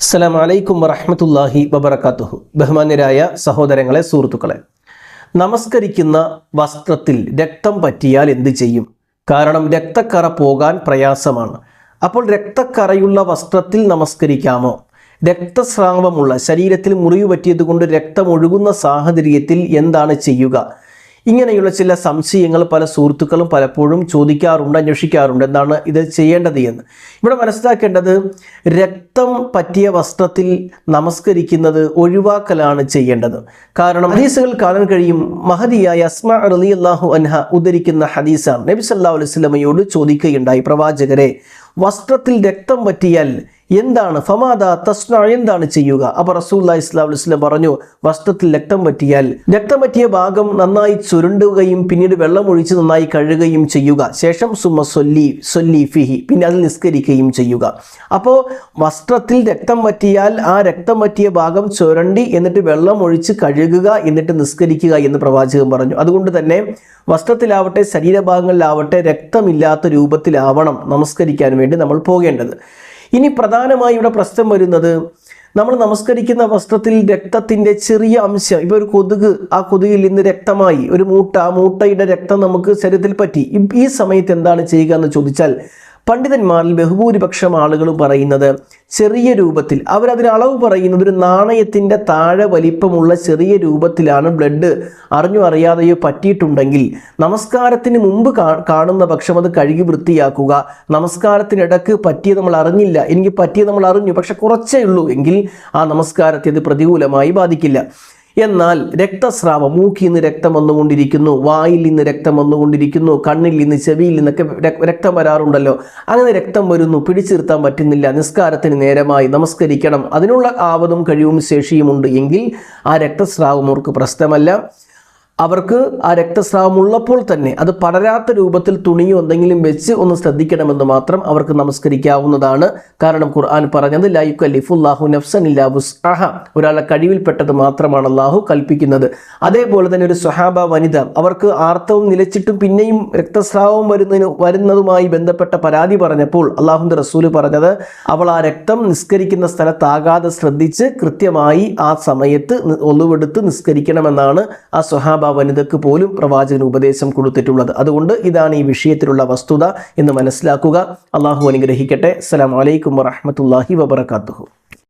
അസ്സലാം വലൈക്കും വറഹമത്തല്ലാഹി വബർക്കാത്തുഹു ബഹുമാന്യരായ സഹോദരങ്ങളെ സുഹൃത്തുക്കളെ നമസ്കരിക്കുന്ന വസ്ത്രത്തിൽ രക്തം പറ്റിയാൽ എന്ത് ചെയ്യും? കാരണം രക്തക്കറ പോകാൻ പ്രയാസമാണ്. അപ്പോൾ രക്തക്കറയുള്ള വസ്ത്രത്തിൽ നമസ്കരിക്കാമോ? രക്തസ്രാവമുള്ള ശരീരത്തിൽ മുറിവ് പറ്റിയതുകൊണ്ട് രക്തം ഒഴുകുന്ന സാഹചര്യത്തിൽ എന്താണ് ചെയ്യുക? ഇങ്ങനെയുള്ള ചില സംശയങ്ങൾ പല സുഹൃത്തുക്കളും പലപ്പോഴും ചോദിക്കാറുണ്ട് അന്വേഷിക്കാറുണ്ട്. എന്താണ് ഇത് ചെയ്യേണ്ടത് എന്ന്? ഇവിടെ മനസ്സിലാക്കേണ്ടത് രക്തം പറ്റിയ വസ്ത്രത്തിൽ നമസ്കരിക്കുന്നത് ഒഴിവാക്കലാണ് ചെയ്യേണ്ടത്. കാരണം ഹദീസുകൾ കാണാൻ കഴിയും മഹതിയായ അസ്മ അലി അള്ളാഹു അൻഹ ഉദ്ധരിക്കുന്ന ഹദീസാണ്. നബി സല്ലാ അലൈഹി സ്വലമയോട് ചോദിക്കുകയുണ്ടായി പ്രവാചകരെ വസ്ത്രത്തിൽ രക്തം പറ്റിയാൽ എന്താണ്? ഫമാദ തസ്ന എന്താണ് ചെയ്യുക? അപ്പോൾ റസൂല്ലാ ഇസ്ലാം വസ്ലം പറഞ്ഞു വസ്ത്രത്തിൽ രക്തം പറ്റിയാൽ രക്തം പറ്റിയ ഭാഗം നന്നായി ചുരുണ്ടുകയും പിന്നീട് വെള്ളം ഒഴിച്ച് നന്നായി കഴുകുകയും ചെയ്യുക. ശേഷം സുമ സൊല്ലി സൊല്ലി ഫിഹി പിന്നെ അതിൽ നിസ്കരിക്കുകയും ചെയ്യുക. അപ്പോൾ വസ്ത്രത്തിൽ രക്തം പറ്റിയാൽ ആ രക്തം പറ്റിയ ഭാഗം ചുരണ്ടി എന്നിട്ട് വെള്ളം ഒഴിച്ച് കഴുകുക എന്നിട്ട് നിസ്കരിക്കുക എന്ന് പ്രവാചകൻ പറഞ്ഞു. അതുകൊണ്ട് തന്നെ വസ്ത്രത്തിലാവട്ടെ ശരീരഭാഗങ്ങളിലാവട്ടെ രക്തമില്ലാത്ത രൂപത്തിലാവണം നമസ്കരിക്കാൻ വേണ്ടി നമ്മൾ പോകേണ്ടത്. ഇനി പ്രധാനമായി ഇവിടെ പ്രശ്നം വരുന്നത് നമ്മൾ നമസ്കരിക്കുന്ന വസ്ത്രത്തിൽ രക്തത്തിന്റെ ചെറിയ അംശം. ഇപ്പോൾ ഒരു കൊതുക് ആ കൊതുകിൽ നിന്ന് രക്തമായി ഒരു മൂട്ട ആ മൂട്ടയുടെ രക്തം നമുക്ക് ശരീരത്തിൽ പറ്റി. ഈ സമയത്ത് എന്താണ് ചെയ്യുക എന്ന് ചോദിച്ചാൽ പണ്ഡിതന്മാരിൽ ബഹുഭൂരിപക്ഷം ആളുകൾ പറയുന്നത് ചെറിയ രൂപത്തിൽ. അവരതിന് അളവ് പറയുന്നത് ഒരു നാണയത്തിന്റെ താഴെ വലിപ്പമുള്ള ചെറിയ രൂപത്തിലാണ് ബ്ലഡ് അറിഞ്ഞു അറിയാതെയോ പറ്റിയിട്ടുണ്ടെങ്കിൽ നമസ്കാരത്തിന് മുമ്പ് കാണുന്ന പക്ഷം അത് കഴുകി വൃത്തിയാക്കുക. നമസ്കാരത്തിനിടക്ക് പറ്റിയത് നമ്മൾ അറിഞ്ഞില്ല. എനിക്ക് പറ്റിയത് നമ്മൾ അറിഞ്ഞു. പക്ഷെ കുറച്ചേ ഉള്ളൂ എങ്കിൽ ആ നമസ്കാരത്തെ അത് പ്രതികൂലമായി ബാധിക്കില്ല. എന്നാൽ രക്തസ്രാവം മൂക്കിൽ നിന്ന് രക്തം വന്നുകൊണ്ടിരിക്കുന്നു വായിൽ നിന്ന് രക്തം വന്നുകൊണ്ടിരിക്കുന്നു കണ്ണിൽ നിന്ന് ചെവിയിൽ നിന്നൊക്കെ രക്തം വരാറുണ്ടല്ലോ. അങ്ങനെ രക്തം വരുന്നു പിടിച്ചിരുത്താൻ പറ്റുന്നില്ല നിസ്കാരത്തിന് നേരമായി നമസ്കരിക്കണം. അതിനുള്ള ആവതും കഴിവും ശേഷിയുമുണ്ട് എങ്കിൽ ആ രക്തസ്രാവം അവർക്ക് പ്രശ്നമല്ല. അവർക്ക് ആ രക്തസ്രാവം ഉള്ളപ്പോൾ തന്നെ അത് പടരാത്ത രൂപത്തിൽ തുണിയോ എന്തെങ്കിലും വെച്ച് ഒന്ന് ശ്രദ്ധിക്കണമെന്ന് മാത്രം അവർക്ക് നമസ്കരിക്കാവുന്നതാണ്. കാരണം ഖുർആൻ പറഞ്ഞത് ലൈക്കു അലിഫുല്ലാഹു നഫ്സൻ ഇല്ലാബുസ് അഹ ഒരാളെ കഴിവിൽപ്പെട്ടത് മാത്രമാണ് അള്ളാഹു കൽപ്പിക്കുന്നത്. അതേപോലെ തന്നെ ഒരു സുഹാബ വനിത അവർക്ക് ആർത്തവും നിലച്ചിട്ടും പിന്നെയും രക്തസ്രാവം വരുന്നതിന് വരുന്നതുമായി ബന്ധപ്പെട്ട പരാതി പറഞ്ഞപ്പോൾ അള്ളാഹുന്റെ റസൂൽ പറഞ്ഞത് അവൾ ആ രക്തം നിസ്കരിക്കുന്ന സ്ഥലത്താകാതെ ശ്രദ്ധിച്ച് കൃത്യമായി ആ സമയത്ത് ഒളിവെടുത്ത് നിസ്കരിക്കണമെന്നാണ് ആ സ്വഹാബ വനിതക്ക് പോലും പ്രവാചകന് ഉപദേശം കൊടുത്തിട്ടുള്ളത്. അതുകൊണ്ട് ഇതാണ് ഈ വിഷയത്തിലുള്ള വസ്തുത എന്ന് മനസ്സിലാക്കുക. അള്ളാഹു അനുഗ്രഹിക്കട്ടെ. അസ്സലാം വലൈക്കും വറഹമത്തല്ലാഹി വബർക്കാത്തുഹു